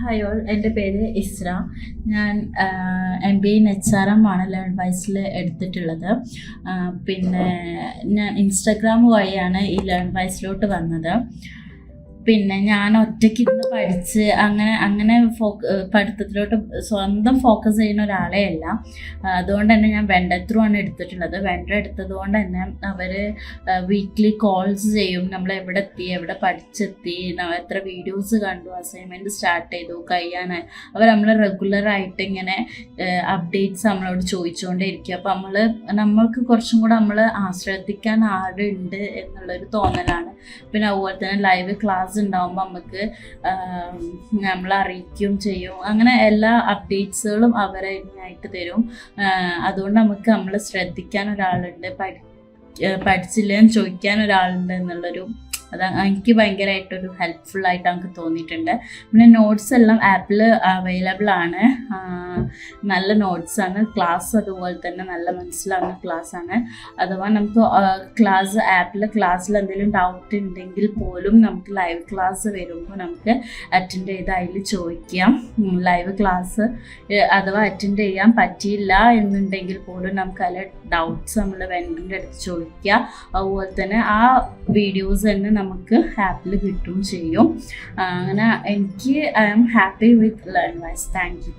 Hi all എന്റെ പേര് ഇസ്ര. ഞാൻ M B in H R M ആണ് ലേൺ വൈസിൽ എടുത്തിട്ടുള്ളത്. പിന്നെ ഞാൻ ഇൻസ്റ്റഗ്രാം വഴിയാണ് ഈ ലേൺ വൈസിലോട്ട് വന്നത്. പിന്നെ ഞാൻ ഒറ്റയ്ക്ക് ഇരുന്ന് പഠിച്ച് അങ്ങനെ അങ്ങനെ ഫോ പഠിത്തത്തിലോട്ട് സ്വന്തം ഫോക്കസ് ചെയ്യുന്ന ഒരാളെ അല്ല. അതുകൊണ്ട് തന്നെ ഞാൻ വെണ്ടത്രു ആണ് എടുത്തിട്ടുള്ളത്. വെണ്ടർ എടുത്തത് കൊണ്ട് തന്നെ അവർ വീക്ക്ലി കോൾസ് ചെയ്യും. നമ്മൾ എവിടെ എത്തി എവിടെ പഠിച്ചെത്തി എത്ര വീഡിയോസ് കണ്ടു അസൈൻമെന്റ് സ്റ്റാർട്ട് ചെയ്തു കഴിയാനായി അവർ നമ്മൾ റെഗുലറായിട്ട് ഇങ്ങനെ അപ്ഡേറ്റ്സ് നമ്മളോട് ചോദിച്ചുകൊണ്ടേയിരിക്കും അപ്പോൾ നമ്മൾ നമ്മൾക്ക് കുറച്ചും കൂടെ നമ്മൾ ആശ്രയിക്കാൻ ആരുണ്ട് എന്നുള്ളൊരു തോന്നലാണ്. പിന്നെ അതുപോലെ തന്നെ ലൈവ് ക്ലാസ് ഉണ്ടാകുമ്പോൾ നമുക്ക് നമ്മൾ അറിയിക്കുകയും ചെയ്യും. അങ്ങനെ എല്ലാ അപ്ഡേറ്റ്സുകളും അവരെ തരും. അതുകൊണ്ട് നമുക്ക് നമ്മൾ ശ്രദ്ധിക്കാൻ ഒരാളുണ്ട് പഠി പഠിച്ചില്ലെന്ന് ചോദിക്കാൻ ഒരാളുണ്ട് എന്നുള്ളൊരു അത് എനിക്ക് ഭയങ്കരമായിട്ടൊരു ഹെൽപ്ഫുൾ ആയിട്ട് നമുക്ക് തോന്നിയിട്ടുണ്ട്. പിന്നെ നോട്ട്സ് എല്ലാം ആപ്പിൽ അവൈലബിൾ ആണ്. നല്ല നോട്ട്സ് ആണ്. ക്ലാസ് അതുപോലെ തന്നെ നല്ല മനസ്സിലാവുന്ന ക്ലാസ് ആണ്. അഥവാ നമുക്ക് ക്ലാസ് ആപ്പിൽ ക്ലാസ്സിൽ എന്തെങ്കിലും ഡൗട്ട് ഉണ്ടെങ്കിൽ പോലും നമുക്ക് ലൈവ് ക്ലാസ് വരുമ്പോൾ നമുക്ക് അറ്റൻഡ് ചെയ്ത് അതിൽ ചോദിക്കാം. ലൈവ് ക്ലാസ് അഥവാ അറ്റൻഡ് ചെയ്യാൻ പറ്റിയില്ല എന്നുണ്ടെങ്കിൽ പോലും നമുക്ക് അതിലെ ഡൗട്ട്സ് നമ്മൾ വെൻഡറിന്റെ അടുത്ത് ചോദിക്കുക. അതുപോലെ തന്നെ ആ വീഡിയോസ് തന്നെ നമുക്ക് ആപ്പിൽ കിട്ടുകയും ചെയ്യും. അങ്ങനെ എനിക്ക് I am happy with learnwise thank you